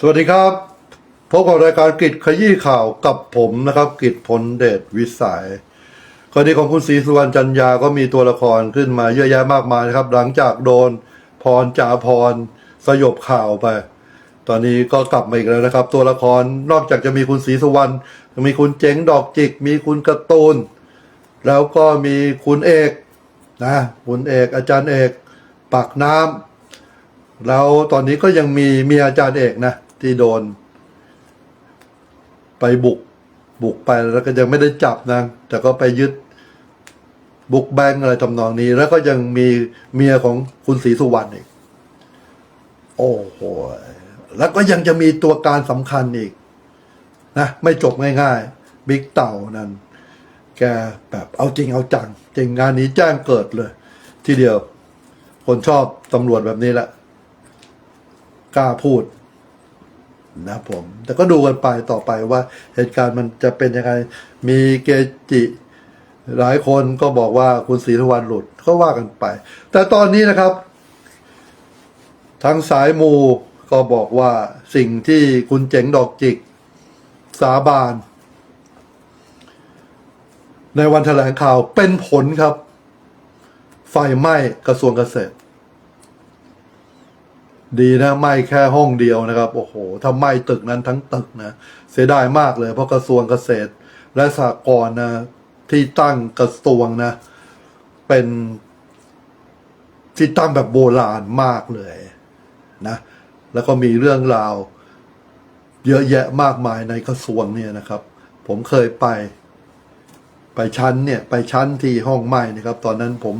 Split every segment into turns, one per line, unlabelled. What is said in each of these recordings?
สวัสดีครับ พบกับรายการกิจขยี้ข่าวกับผมนะครับ กิจพลเดชวิสัยกรณีของคุณศรีสุวรรณจันยาก็มีตัวละครขึ้นมาเยอะแยะมากมายนะครับ หลังจากโดนพรจ่าพรสยบข่าวไป ตอนนี้ก็กลับมาอีกแล้วนะครับ ตัวละครนอกจากจะมีคุณศรีสุวรรณมีคุณเจ๋งดอกจิก มีคุณกระตูนแล้วก็มีคุณเอกนะคุณเอกอาจารย์เอกปากน้ำแล้วตอนนี้ก็ยังมีมีอาจารย์เอกนะ ที่โดน ไปบุก บุกไปแล้วก็ยังไม่ได้จับนะแต่ก็ไปยึดบุกแบงอะไรทำนองนี้ แล้วก็ยังมีเมียของคุณศรีสุวรรณอีก โอ้โห แล้วก็ยังจะมีตัวการสำคัญอีก นะ ไม่จบง่ายๆ บิ๊กเต่านั้น แกแบบเอาจริงเอาจัง จริงงานนี้แจ้งเกิดเลย ทีเดียว คนชอบตำรวจแบบนี้แหละ กล้าพูด นะผม แต่ก็ดูกันไปต่อไปว่าเหตุการณ์มันจะเป็นยังไง มีเกจิ หลายคนก็บอกว่าคุณศรีธวันหลุดก็ว่ากันไป แต่ตอนนี้นะครับ ทางสายมูก็บอกว่าสิ่งที่คุณเจ๋งดอกจิก สาบาน ในวันแถลงข่าวเป็นผลครับ ไฟไหม้กระทรวงเกษตร ดีนะไหม้แค่ห้องเดียวนะครับ โอ้โหถ้าไหม้ตึกนั้นทั้งตึกนะเสียดายมากเลย เพราะกระทรวงเกษตร และสหกรณ์นะที่ตั้งกระทรวงนะ เป็นที่ตั้งแบบโบราณมากเลยนะ แล้วก็มีเรื่องราว เยอะแยะมากมายในกระทรวงเนี่ยนะครับ ผมเคยไป ไปชั้นเนี่ย ไปชั้นที่ห้องไหม้นะครับ ตอนนั้นผม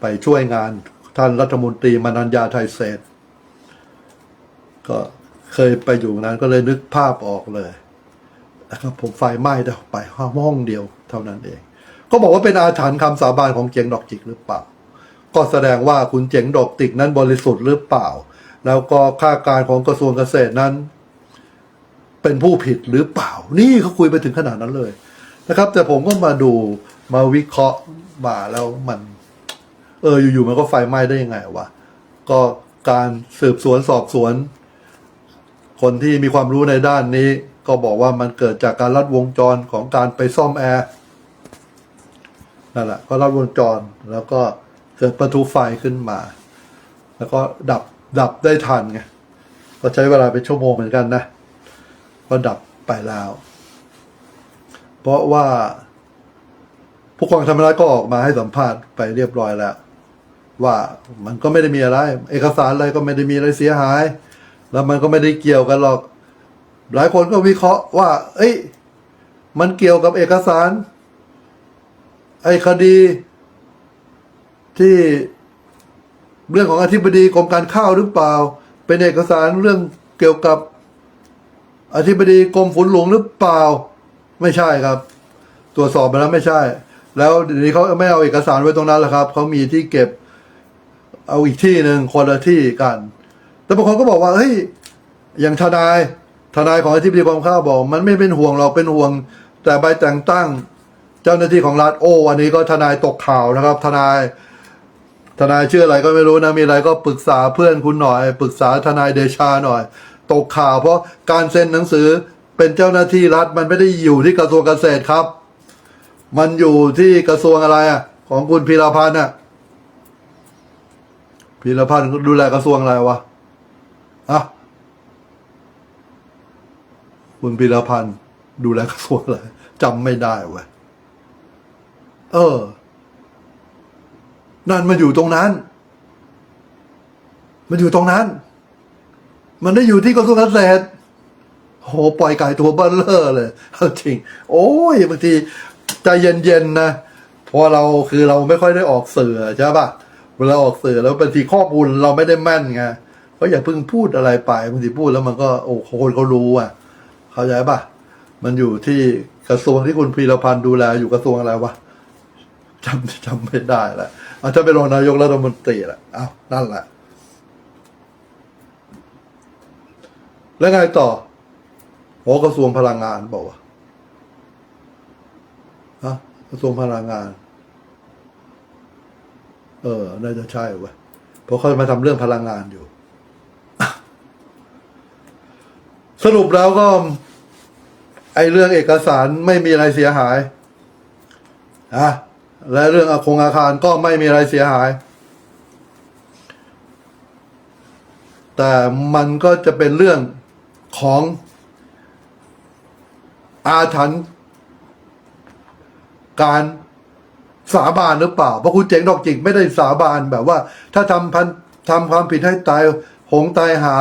ไปช่วยงานท่านรัฐมนตรีมานัญญาไทยเศรษฐ ก็เคยไปอยู่นั้นก็เลยนึกภาพออกเลยนะครับผมไฟไหม้แต่ไปห้องเดียวเท่านั้นเอง ก็บอกว่าเป็นอาถรรพ์คำสาบานของเจียงดอกจิกหรือเปล่า ก็แสดงว่าคุณเจ๋งดอกติกนั้นบริสุทธิ์หรือเปล่า แล้วก็ข้าการของกระทรวงเกษตรนั้น เป็นผู้ผิดหรือเปล่า นี่เขาคุยไปถึงขนาดนั้นเลยนะครับ แต่ผมก็มาดูมาวิเคราะห์มาแล้วมัน เอออยู่ๆมันก็ไฟไหม้ได้ยังไงวะก็การสืบสวนสอบสวน คนที่มีความรู้ในด้านนี้ ก็บอกว่ามันเกิดจากการลัดวงจรของการไปซ่อมแอร์นั่นแหละก็ลัดวงจรแล้วก็เกิดประทุไฟขึ้นมา แล้วก็ดับดับได้ทันไงก็ใช้เวลาเป็นชั่วโมงเหมือนกันนะก็ดับไปแล้ว เพราะว่าผู้กองธรรมรัฐก็ออกมาให้สัมภาษณ์ไปเรียบร้อยแล้ว ว่ามันก็ไม่ได้มีอะไร เอกสารอะไรก็ไม่ได้มีอะไรเสียหาย แล้วมันก็ไม่ได้เกี่ยวกันหรอก หลายคนก็วิเคราะห์ว่า เอ้ย มันเกี่ยวกับเอกสาร ไอ้คดี ที่เรื่องของอธิบดีกรมการข้าวหรือเปล่า เป็นเอกสารเรื่องเกี่ยวกับ อธิบดีกรมฝนหลวงหรือเปล่า ไม่ใช่ครับ ตรวจสอบมาแล้วไม่ใช่ แล้วเดี๋ยวนี้เขาไม่เอาเอกสารไว้ตรงนั้นแล้วครับเขามีที่เก็บ เอาอีกที่หนึ่งคนละที่กัน แต่บางคนก็บอกว่าเฮ้ยอย่างทนายทนายของอธิบดีกรมข้าวบอก มันไม่เป็นห่วงเราเป็นห่วง แต่ใบแต่งตั้ง เจ้าหน้าที่ของรัฐโอ้อันนี้ก็ทนายตกข่าวนะครับ ทนาย ทนายชื่ออะไรก็ไม่รู้นะมีอะไรก็ปรึกษาเพื่อนคุณหน่อย ปรึกษาทนายเดชาหน่อย ตกข่าว เพราะการเซ็นหนังสือเป็นเจ้าหน้าที่รัฐ มันไม่ได้อยู่ที่กระทรวงเกษตรครับ มันอยู่ที่กระทรวงอะไรอะ ของคุณพีรพันธ์อะพีรพันธ์ดูแลกระทรวงอะไรวะ อะคุณพีรพันธ์ดูแลกระทรวงอะไรจำไม่ได้เว้ยเออ นั่นมันอยู่ตรงนั้น มันอยู่ตรงนั้น มันได้อยู่ที่กระทรวงเกษตรโหปล่อยไก่ตัวเบ้ลเลอร์เลยเอาจริง โอ้ยบางทีใจเย็นๆนะเพราะเราคือเราไม่ค่อยได้ออกเสือใช่ปะเวลาออกเสือแล้วบางทีข้อมูลเราไม่ได้แม่นไง ก็อย่าเพิ่งพูดอะไรไปบางทีพูดแล้วมันก็โอ้คนเขารู้อะ เข้าใจปะมันอยู่ที่กระทรวงที่คุณพีรพันธ์ดูแลอยู่กระทรวงอะไรวะจำจำไม่ได้ละอาจจะเป็นรองนายกรัฐมนตรีแหละอ้าวนั่นแหละ แล้วไงต่อโอกระทรวงพลังงานบอกว่าฮะกระทรวงพลังงาน เออ น่าจะใช่เว้ยเพราะเขามาทำเรื่องพลังงานอยู่ สรุปแล้วก็ ไอเรื่องเอกสารไม่มีอะไรเสียหายอะและเรื่องอาคงอาคารก็ไม่มีอะไรเสียหาย แต่มันก็จะเป็นเรื่องของอาถรรพ์การสาบานหรือเปล่า เพราะคุณเจ๋งดอกจิกไม่ได้สาบานแบบว่า ถ้าทำพันทำความผิดให้ตายหงตายหา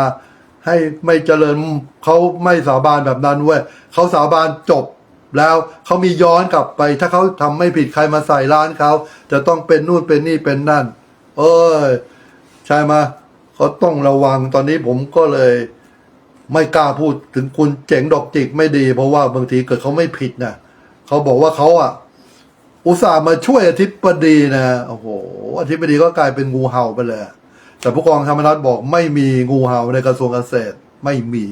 ให้ไม่เจริญเขาไม่สาบานแบบนั้นเว้ยเขาสาบานจบแล้วเขามีย้อนกลับไป ถ้าเขาทำไม่ผิดใครมาใส่ร้านเขาจะต้องเป็นนู่นเป็นนี่เป็นนั่น เอ้ยใช่ไหมเขาต้องระวังตอนนี้ผมก็เลย ไม่กล้าพูดถึงคุณเจ๋งดอกจิกไม่ดี เพราะว่าบางทีเกิดเขาไม่ผิดนะเขาบอกว่าเขาอะ อุตส่าห์มาช่วยอธิบดีนะโอ้โหอธิบดีก็กลายเป็นงูเห่าไปเลย แต่ผู้กองธรรมนัฐบอกไม่มีงูเห่าในกระทรวงเกษตรไม่มี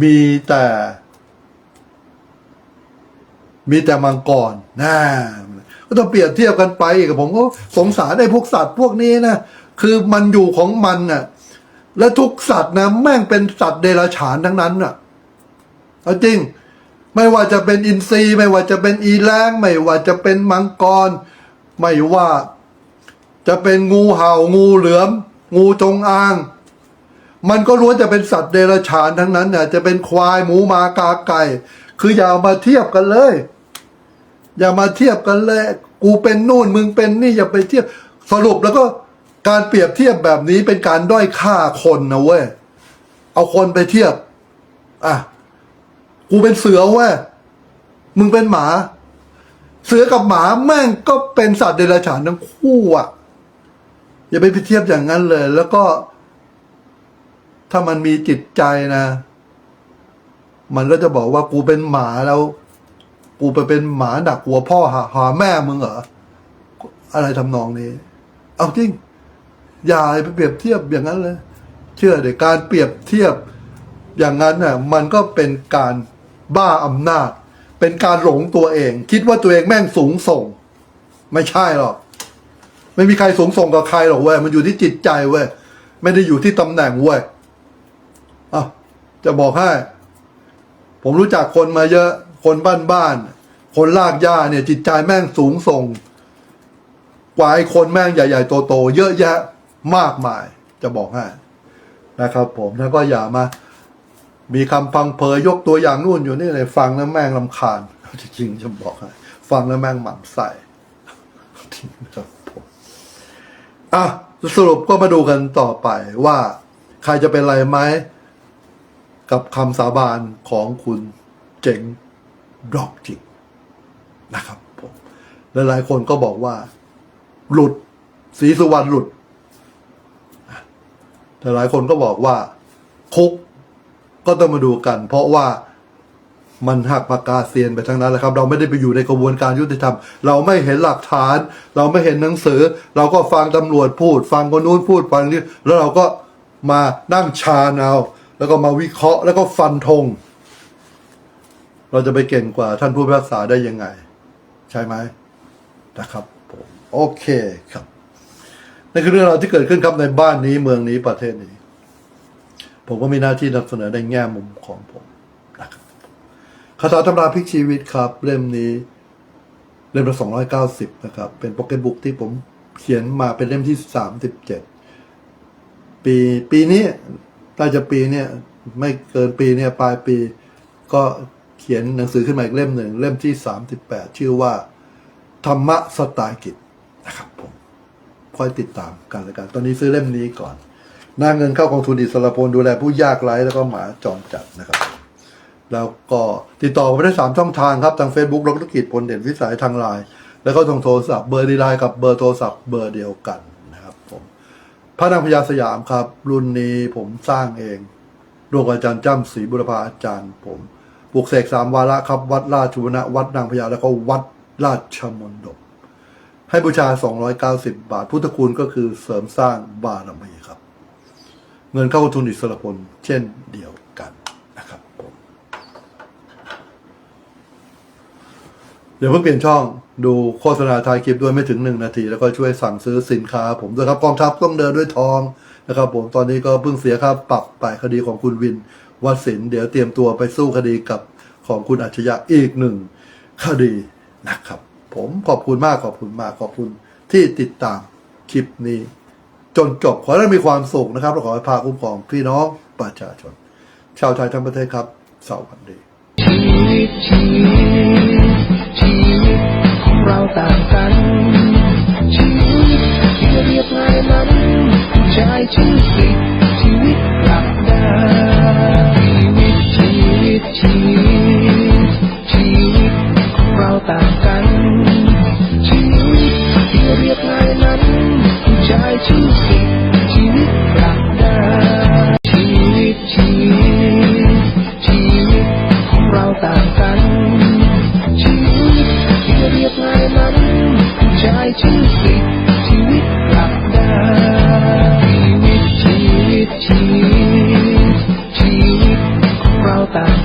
มีแต่ มีแต่มังกรนะก็ต้องเปรียบเทียบกันไปกับผมก็สงสารไอ้พวกสัตว์พวกนี้นะคือมันอยู่ของมันน่ะ และทุกสัตว์นะแม่งเป็นสัตว์เดรัจฉานทั้งนั้นน่ะเอาจริง ไม่ว่าจะเป็นอินทรีไม่ว่าจะเป็นอีแรงไม่ว่าจะเป็นมังกร ไม่ว่า จะเป็นงูเห่างูเหลือม งูจงอาง มันก็ล้วนจะเป็นสัตว์เดรัจฉานทั้งนั้นน่ะจะเป็นควายหมูมากาไก่ คืออย่าเอามาเทียบกันเลย อย่ามาเทียบกันเลย กูเป็นนู่นมึงเป็นนี่อย่าไปเทียบสรุปแล้วก็การเปรียบเทียบแบบนี้เป็นการด้อยค่าคนนะเว้ยเอาคนไปเทียบ อะ กูเป็นเสือเว้ยมึงเป็นหมา เสือกับหมาแม่งก็เป็นสัตว์เดรัจฉานทั้งคู่อะ อย่าไปเทียบอย่างนั้นเลย แล้วก็ ถ้ามันมีจิตใจนะ มันก็จะบอกว่ากูเป็นหมาแล้ว กูไปเป็นหมาดักหัวพ่อหาหาแม่มึงเหรออะไรทำนองนี้ เอาจริง อย่าไปเปรียบเทียบอย่างนั้นเลย เชื่อเดี๋ยวการเปรียบเทียบอย่างนั้นน่ะ มันก็เป็นการบ้าอำนาจ เป็นการหลงตัวเอง คิดว่าตัวเองแม่งสูงส่ง ไม่ใช่หรอก ไม่มีใครสูงส่งกับใครหรอกเว้ยมันอยู่ที่จิตใจเว้ยไม่ได้อยู่ที่ตำแหน่งเว้ยอะจะบอกให้ ผมรู้จักคนมาเยอะ คนบ้านบ้านๆคนลากหญ้าเนี่ย จิตใจแม่งสูงส่ง กว่าไอ้คนแม่งใหญ่ๆโตๆเยอะแยะมากมาย จะบอกให้นะครับผมแล้วก็อย่ามา มีคำพังเพยยกตัวอย่างนู่นอยู่นี่เลยฟังแล้วแม่งลำคาญจริงๆจะบอกให้ฟังแล้วแม่งหมั่นไส้จริงครับ อะสรุปก็มาดูกันต่อไปว่าใครจะเป็นอะไรไหม กับคำสาบานของคุณเจ๋งดอกจิกนะครับผมหลายๆคนก็บอกว่า หลุดสีสุวรรณหลุดแต่หลายคนก็บอกว่าคุกก็ต้องมาดูกัน เพราะว่า มันหักปากกาเซียนไปทั้งนั้นแหละครับ เราไม่ได้ไปอยู่ในกระบวนการยุติธรรม เราไม่เห็นหลักฐาน เราไม่เห็นหนังสือ เราก็ฟังตำรวจพูด ฟังคนนู้นพูดฟังนี้แล้วเราก็มานั่งชาเอาแล้วก็มาวิเคราะห์ แล้วก็ฟันธงเราจะไปเก่งกว่าท่านผู้พิพากษาได้ยังไง ใช่ไหมนะครับผมโอเคครับนั่นคือเรื่องราวที่เกิดขึ้นครับในบ้านนี้เมืองนี้ประเทศนี้ ผมก็มีหน้าที่นำเสนอในแง่มุมของผม คาถาตำราพลิกชีวิตครับ เล่มนี้ เล่มละสองร้อยเก้าสิบนะครับ เป็นโปรแกรมบุ๊กที่ผมเขียนมาเป็นเล่มที่สามสิบเจ็ดปีปีนี้น่าจะปีเนี่ยไม่เกินปีเนี่ยปลายปี ก็เขียนหนังสือขึ้นมาอีกเล่มหนึ่งเล่มที่สามสิบแปดชื่อว่า ธรรมะสไตล์กิจนะครับผมคอยติดตามกันล้วกัน ตอนนี้ซื้อเล่มนี้ก่อนหน้าเงินเข้ากองทุนอิสระพลดูแลผู้ยากไร้แล้วก็หมาจรจัดนะครับ แล้วก็ติดต่อผมได้สามช่องทางครับ ทาง Facebook รธุรกิจพลเด่นวิสัยทางไลน์แล้วก็ทางโทรศัพท์เบอร์ดีไลน์กับเบอร์โทรศัพท์เบอร์เดียวกันนะครับผมพระนางพญาสยามครับ รุ่นนี้ผมสร้างเองร่วมกับอาจารย์จ้ำศรีบุรพาอาจารย์ผมปลูกเสกสามวาระครับ วัดราชบุรณะวัดนางพญาแล้วก็วัดราชมนดบให้บูชา 290 บาท พุทธคุณก็คือเสริมสร้างบารมีครับ เงินเข้าทุนอิสระพลเช่นเดียวกันนะครับผม เดี๋ยวเพิ่งเปลี่ยนช่องดูโฆษณาท้ายคลิปด้วยไม่ถึงหนึ่งนาที แล้วก็ช่วยสั่งซื้อสินค้า ผมด้วยครับกองทัพต้องเดินด้วยทองนะครับผมตอนนี้ก็เพิ่งเสียค่าปรับไปคดีของคุณวิน
วัดสินทร์เดี๋ยวเตรียมตัวไปสู้คดีกับของคุณอัจฉริยะอีกหนึ่งคดีนะครับ ผมขอบคุณมากขอบคุณมากขอบคุณที่ติดตามคลิปนี้ จนจบขอให้ท่านมีความสุขนะครับและขอให้พาคุ้มครองพี่น้องประชาชน ชาวไทยทั้งประเทศครับสวัสดี
วิ